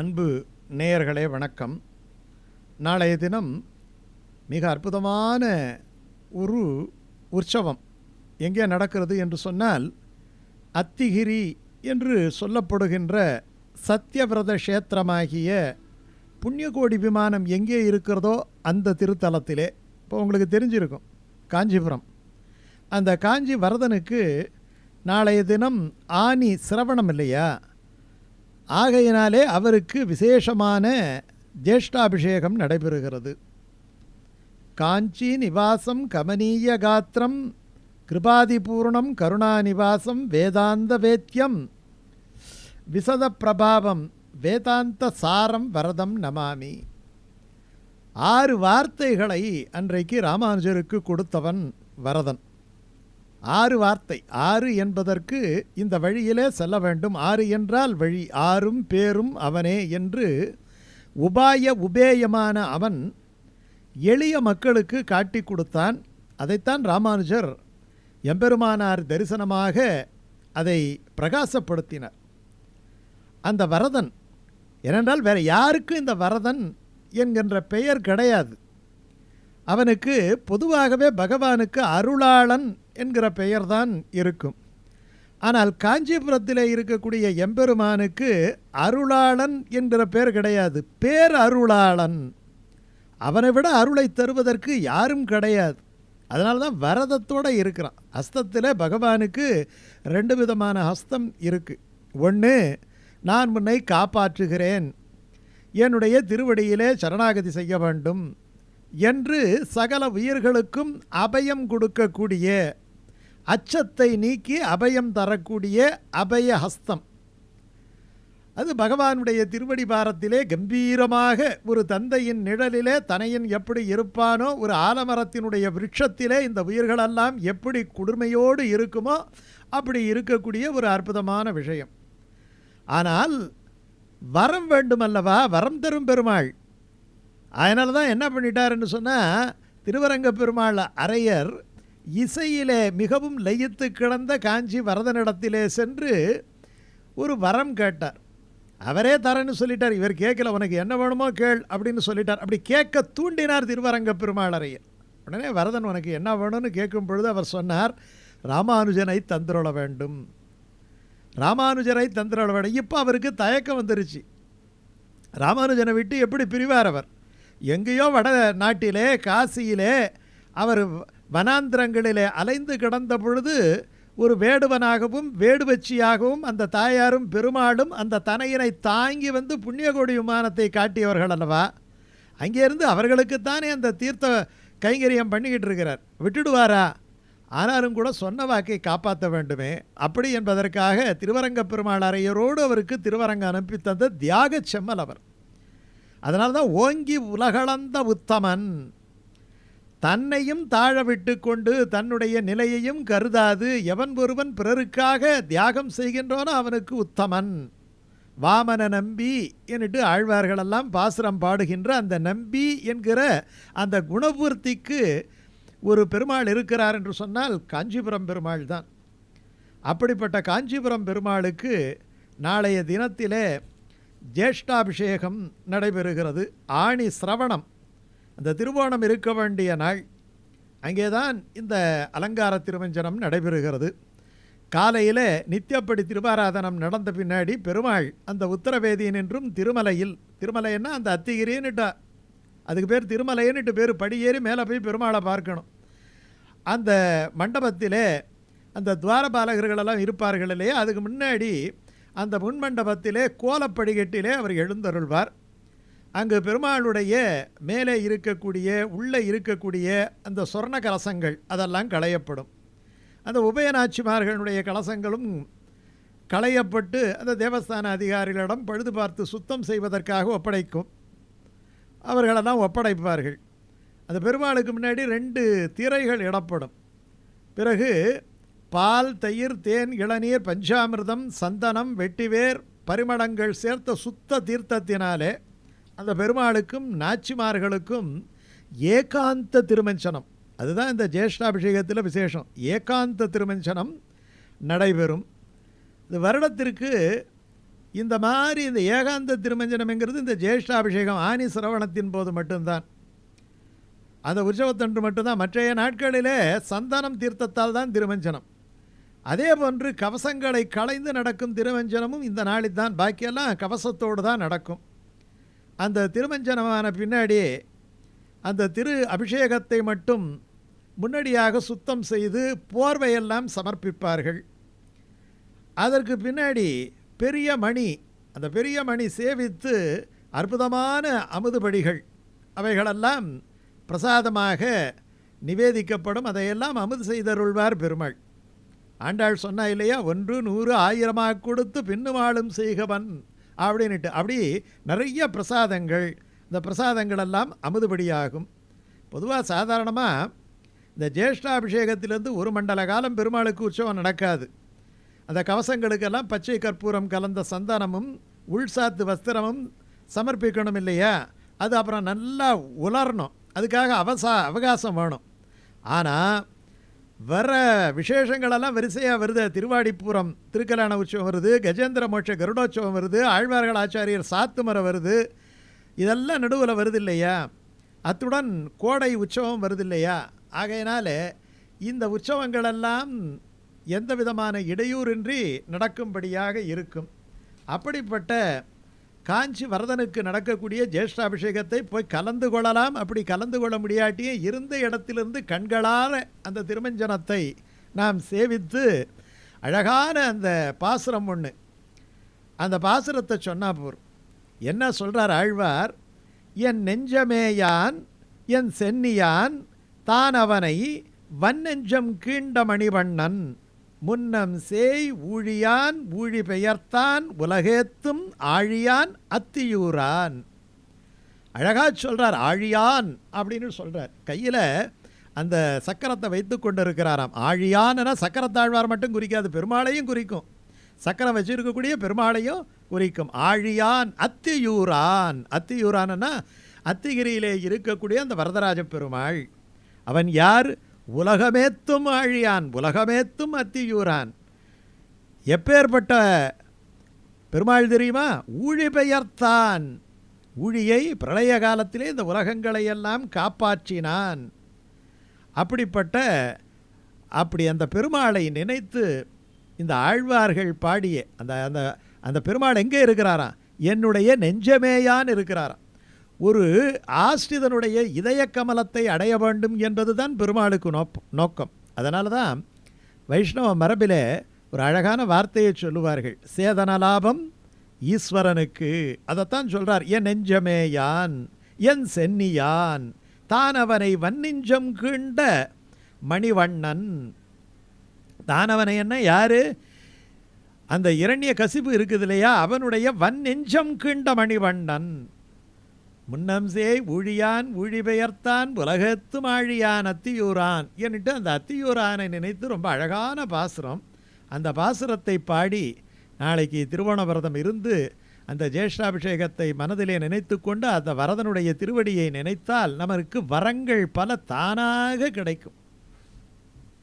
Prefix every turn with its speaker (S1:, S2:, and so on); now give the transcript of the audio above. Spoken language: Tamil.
S1: அன்பு நேயர்களே வணக்கம். நாளைய தினம் மிக அற்புதமான ஒரு உற்சவம் எங்கே நடக்கிறது என்று சொன்னால் அத்திகிரி என்று சொல்லப்படுகின்ற சத்தியவிரத க்ஷேத்திரமாகிய புண்ணியகோடி விமானம் எங்கே இருக்கிறதோ அந்த திருத்தலத்திலே. இப்போ உங்களுக்கு தெரிஞ்சிருக்கும் காஞ்சிபுரம். அந்த காஞ்சி வரதனுக்கு நாளைய தினம் ஆனி சிரவணம் இல்லையா? ஆகையினாலே அவருக்கு விசேஷமான ஜேஷ்டாபிஷேகம் நடைபெறுகிறது. காஞ்சி நிவாசம் கமனீய காத்திரம் கிருபாதிபூர்ணம் கருணாநிவாசம் வேதாந்த வேத்தியம் விசத பிரபாவம் வேதாந்த சாரம் வரதம் நமாமி. ஆறு வார்த்தைகளை அன்றைக்கு ராமானுஜருக்கு கொடுத்தவன் வரதன். ஆறு வார்த்தை. ஆறு என்பதற்கு இந்த வழியிலே செல்ல வேண்டும். ஆறு என்றால் வழி. ஆறும் பேரும் அவனே என்று உபாய உபேயமான அவன் எளிய மக்களுக்கு காட்டி கொடுத்தான். அதைத்தான் ராமானுஜர் எம்பெருமானார் தரிசனமாக அதை பிரகாசப்படுத்தினார். அந்த வரதன் ஏனென்றால் வேறு யாருக்கும் இந்த வரதன் என்கின்ற பெயர் கிடையாது. அவனுக்கு பொதுவாகவே பகவானுக்கு அருளாளன் என்கிற பெயர்தான் இருக்கும். ஆனால் காஞ்சிபுரத்தில் இருக்கக்கூடிய எம்பெருமானுக்கு அருளாளன் என்கிற பெயர் கிடையாது. பேர் அருளாளன். அவனை விட அருளை தருவதற்கு யாரும் கிடையாது. அதனால தான் வரதத்தோடு இருக்கிறான். ஹஸ்தத்தில் பகவானுக்கு ரெண்டு விதமான ஹஸ்தம் இருக்குது ஒன்று நான் முன்னை காப்பாற்றுகிறேன். என்னுடைய திருவடியிலே சரணாகதி செய்ய வேண்டும். என்று சகல உயிர்களுக்கும் அபயம் கொடுக்கக்கூடிய அச்சத்தை நீக்கி அபயம் தரக்கூடிய அபய ஹஸ்தம் அது பகவானுடைய திருவடி பாரத்திலே கம்பீரமாக ஒரு தந்தையின் நிழலிலே தனையன் எப்படி இருப்பானோ ஒரு ஆலமரத்தினுடைய விருட்சத்திலே இந்த உயிர்களெல்லாம் எப்படி குடுமையோடு இருக்குமோ அப்படி இருக்கக்கூடிய ஒரு அற்புதமான விஷயம். ஆனால் வரம் வேண்டுமல்லவா? வரம் தரும் பெருமாள். அதனால தான் என்ன பண்ணிட்டாருன்னு சொன்னால் திருவரங்க பெருமாள் அரையர் இசையிலே மிகவும் லயித்து கிடந்த காஞ்சி வரதனிடத்திலே சென்று ஒரு வரம் கேட்டார். அவரே தரேன்னு சொல்லிட்டார். இவர் கேட்கல உனக்கு என்ன வேணுமோ கேள் அப்படின்னு சொல்லிட்டார். அப்படி கேட்க தூண்டினார் திருவரங்க பெருமாளரையர் உடனே வரதன் உனக்கு என்ன வேணும்னு கேட்கும் பொழுது அவர் சொன்னார் ராமானுஜனை தந்திரொள வேண்டும். ராமானுஜரை தந்திரொள வேண்டும். இப்போ அவருக்கு தயக்கம் வந்துருச்சு. ராமானுஜனை விட்டு எப்படி பிரிவார் அவர்? எங்கேயோ வட நாட்டிலே காசியிலே அவர் வனாந்திரங்களிலே அலைந்து கிடந்த பொழுது ஒரு வேடுவனாகவும் வேடுவச்சியாகவும் அந்த தாயாரும் பெருமாளும் அந்த தனையனை தாங்கி வந்து புண்ணியகோடி விமானத்தை காட்டியவர்கள் அல்லவா? அங்கேருந்து அவர்களுக்குத்தானே அந்த தீர்த்த கைங்கரியம் பண்ணிக்கிட்டு இருக்கிறார். விட்டுடுவாரா? ஆனாலும் கூட சொன்ன வாக்கை காப்பாற்ற வேண்டுமே. அப்படி என்பதற்காக திருவரங்க பெருமாள் அறையரோடு அவருக்கு திருவரங்க அனுப்பி தந்த தியாக செம்மல் அவர். அதனால்தான் ஓங்கி உலகளந்த உத்தமன். தன்னையும் தாழ விட்டு கொண்டு தன்னுடைய நிலையையும் கருதாது. எவன் ஒருவன் பிறருக்காக தியாகம் செய்கின்றோனோ அவனுக்கு உத்தமன். வாமன நம்பி என்னட்டு ஆழ்வார்களெல்லாம் பாசுரம் பாடுகின்ற அந்த நம்பி என்கிற அந்த குணபூர்த்திக்கு ஒரு பெருமாள் இருக்கிறார் என்று சொன்னால் காஞ்சிபுரம் பெருமாள் தான். அப்படிப்பட்ட காஞ்சிபுரம் பெருமாளுக்கு நாளைய தினத்திலே ஜேஷ்டாபிஷேகம் நடைபெறுகிறது. ஆணி சிரவணம். அந்த திருவோணம் இருக்க வேண்டிய நாள். அங்கே தான் இந்த அலங்கார திருமஞ்சனம் நடைபெறுகிறது. காலையில் நித்தியப்படி திருவாராதனம் நடந்த பின்னாடி பெருமாள் அந்த உத்தரவேதியினின்றும் திருமலையில் திருமலைன்னா அந்த அத்திகிரின்னுட்டா. அதுக்கு பேர் திருமலைன்னுட்டு பேர் படியேறி மேலே போய் பெருமாளை பார்க்கணும். அந்த மண்டபத்திலே அந்த துவாரபாலகர்களெல்லாம் இருப்பார்கள் இல்லையா? அதுக்கு முன்னாடி அந்த முன்மண்டபத்திலே கோலப்படிகட்டிலே அவர் எழுந்தருள்வார். அங்கு பெருமாளுடைய மேலே இருக்கக்கூடிய உள்ளே இருக்கக்கூடிய அந்த சொர்ண கலசங்கள் அதெல்லாம் களையப்படும். அந்த உபயநாச்சிமார்களுடைய கலசங்களும் களையப்பட்டு அந்த தேவஸ்தான அதிகாரிகளிடம் பழுது பார்த்து சுத்தம் செய்வதற்காக ஒப்படைக்கும். அவர்களெல்லாம் ஒப்படைப்பார்கள். அந்த பெருமாளுக்கு முன்னாடி ரெண்டு திரைகள் இடப்படும். பிறகு பால் தயிர் தேன் இளநீர் பஞ்சாமிர்தம் சந்தனம் வெட்டிவேர் பரிமளங்கள் சேர்த்த சுத்த தீர்த்தத்தினாலே அந்த பெருமாளுக்கும் நாச்சிமார்களுக்கும் ஏகாந்த திருமஞ்சனம். அதுதான் இந்த ஜேஷ்டாபிஷேகத்தில் விசேஷம். ஏகாந்த திருமஞ்சனம் நடைபெறும். இது வருடத்திற்கு இந்த மாதிரி இந்த ஏகாந்த திருமஞ்சனம்ங்கிறது இந்த ஜேஷ்டாபிஷேகம் ஆனி சிரவணத்தின் போது மட்டும்தான். அந்த உற்சவத்தன்று மட்டும்தான். மற்றைய நாட்களிலே சந்தானம் தீர்த்தத்தால் தான் திருமஞ்சனம். அதே போன்று கவசங்களை களைந்து நடக்கும் திருமஞ்சனமும் இந்த நாளில் தான். பாக்கியெல்லாம் கவசத்தோடு தான் நடக்கும். அந்த திருமஞ்சனமான பின்னாடி அந்த திரு அபிஷேகத்தை மட்டும் முன்னடியாக சுத்தம் செய்து போர்வையெல்லாம் சமர்ப்பிப்பார்கள். அதற்கு பின்னாடி பெரிய மணி அந்த பெரிய மணி சேவித்து அற்புதமான அமுதுபடிகள் அவைகளெல்லாம் பிரசாதமாக நிவேதிக்கப்படும் அதையெல்லாம் அமுது செய்தருள்வார் பெருமாள். ஆண்டாள் சொன்னா இல்லையா ஒன்று நூறு ஆயிரமாக கொடுத்து பின்னுமாளும் செய்கவன். அப்படின்னுட்டு அப்படி நிறைய பிரசாதங்கள் இந்த பிரசாதங்களெல்லாம் அமுதுபடியாகும். பொதுவாக சாதாரணமாக இந்த ஜேஷ்டாபிஷேகத்திலேருந்து ஒரு மண்டல காலம் பெருமாளுக்கு உற்சவம் நடக்காது. அந்த கவசங்களுக்கெல்லாம் பச்சை கற்பூரம் கலந்த சந்தனமும் உள்சாத்து வஸ்திரமும் சமர்ப்பிக்கணும் இல்லையா? அது அப்புறம் நல்லா உலரணும். அதுக்காக அவசா அவகாசம் வேணும். ஆனால் வர விசேஷங்களெல்லாம் வரிசையாக வருது. திருவாடிப்பூரம் திருக்கல்யாண உற்சவம் வருது கஜேந்திர மோட்ச கருடோற்சவம் வருது ஆழ்வார்கள் ஆச்சாரியர் சாத்துமரம் வருது. இதெல்லாம் நடுவில் வருது இல்லையா? அத்துடன் கோடை உற்சவம் வருது இல்லையா? ஆகையினால இந்த உற்சவங்களெல்லாம் எந்த விதமான இடையூறின்றி நடக்கும்படியாக இருக்கும். அப்படிப்பட்ட காஞ்சி வரதனுக்கு நடக்கக்கூடிய ஜேஷ்டாபிஷேகத்தை போய் கலந்து கொள்ளலாம். அப்படி கலந்து கொள்ள முடியாட்டியே இருந்த இடத்திலிருந்து கண்களால் அந்த திருமஞ்சனத்தை நாம் சேவித்து அழகான அந்த பாசுரம் ஒன்று அந்த பாசுரத்தை சொன்னால் போகிறோம் என்ன சொல்கிறார் ஆழ்வார்? என் நெஞ்சமேயான் என் சென்னியான் தான் அவனை வன்னெஞ்சம் கீண்ட மணிவண்ணன் முன்னம் சேய் ஊழியான் ஊழி பெயர்த்தான் உலகேத்தும் ஆழியான் அத்தியூரான். அழகா சொல்றார் ஆழியான் அப்படின்னு சொல்றார். கையில் அந்த சக்கரத்தை வைத்து கொண்டு இருக்கிறாராம் ஆழியான்னா சக்கரத்தாழ்வார் மட்டும் குறிக்காது பெருமாளையும் குறிக்கும். சக்கரம் வச்சிருக்கக்கூடிய பெருமாளையும் குறிக்கும். ஆழியான் அத்தியூரான். அத்தியூரான்னா அத்திகிரியிலே இருக்கக்கூடிய அந்த வரதராஜ பெருமாள். அவன் யார்? உலகமேத்தும் ஆழியான் உலகமேத்தும் அத்தியூரான். எப்பேற்பட்ட பெருமாள் தெரியுமா? ஊழி பெயர்த்தான். ஊழியை பிரளய காலத்திலே இந்த உலகங்களை எல்லாம் காப்பாற்றினான். அப்படிப்பட்ட அப்படி அந்த பெருமாளை நினைத்து இந்த ஆழ்வார்கள் பாடிய அந்த அந்த அந்த பெருமாள் எங்கே இருக்கிறாராம்? என்னுடைய நெஞ்சமேயான் இருக்கிறாராம். ஒரு ஆஸ்ரிதனுடைய இதய கமலத்தை அடைய வேண்டும் என்பது தான் பெருமாளுக்கு நோக்கம் நோக்கம். அதனால தான் வைஷ்ணவ மரபிலே ஒரு அழகான வார்த்தையை சொல்லுவார்கள். சேதன லாபம் ஈஸ்வரனுக்கு. அதைத்தான் சொல்கிறார் என் நெஞ்சமேயான் என் சென்னியான் தான் அவனை வன்னிஞ்சம் கீண்ட மணிவண்ணன். தானவனை என்ன யாரு? அந்த இரண்ய கசிப்பு இருக்குது இல்லையா? அவனுடைய வன் நெஞ்சம் கீண்ட மணிவண்ணன். முன்னம்சே ஊழியான் ஊழிபெயர்த்தான் உலகத்து மாழியான் அத்தியூரான் என்னட்டு அந்த அத்தியூரானை நினைத்து ரொம்ப அழகான பாசுரம். அந்த பாசுரத்தை பாடி நாளைக்கு திருவோணவிரதம் இருந்து அந்த ஜேஷ்டாபிஷேகத்தை மனதிலே நினைத்து கொண்டு அந்த வரதனுடைய திருவடியை நினைத்தால் நமக்கு வரங்கள் பல தானாக கிடைக்கும்.